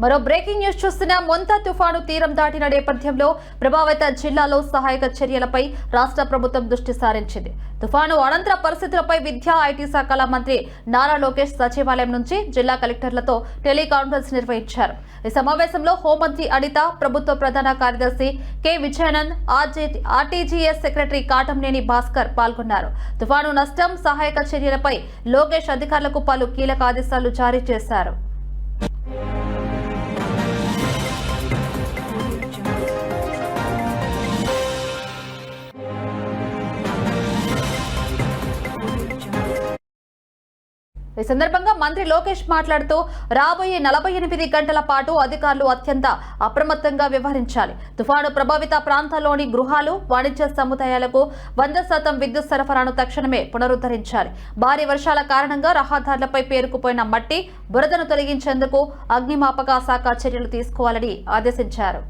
మరో breaking news చూస్తున్న మొంతా తుఫాను తీరం దాటిన నేపథ్యంలో ప్రభావిత జిల్లాలో సహాయక చర్యలపై రాష్ట్ర ప్రభుత్వం దృష్టి సారించింది. తుఫాను అనంతర పరిస్థితులపై విద్యా ఐటీ శాఖల మంత్రి నారా లోకేష్ సచివాలయం నుంచి జిల్లా కలెక్టర్లతో టెలికాన్ఫరెన్స్ నిర్వహించారు. ఈ సమావేశంలో హోంమంత్రి అనిత ప్రభుత్వ ప్రధాన కార్యదర్శి కె. విజయానంద్ ఆర్జే- ఆర్టీజీఎస్ సెక్రటరీ కాటంనేని భాస్కర్ పాల్గొన్నారు. తుఫాను నష్టం సహాయక చర్యలపై లోకేష్ అధికారులకు పలు కీలక ఆదేశాలు జారీ చేశారు. ఈ సందర్భంగా మంత్రి లోకేష్ మాట్లాడుతూ రాబోయే నలభై ఎనిమిది గంటల పాటు అధికారులు అత్యంత అప్రమత్తంగా వ్యవహరించాలి. తుఫాను ప్రభావిత ప్రాంతాల్లోని గృహాలు వాణిజ్య సముదాయాలకు వంద శాతం విద్యుత్ సరఫరాను తక్షణమే పునరుద్ధరించాలి. భారీ వర్షాల కారణంగా రహదారులపై పేరుకుపోయిన మట్టి బురదను తొలగించేందుకు అగ్నిమాపక శాఖ చర్యలు తీసుకోవాలని ఆదేశించారు.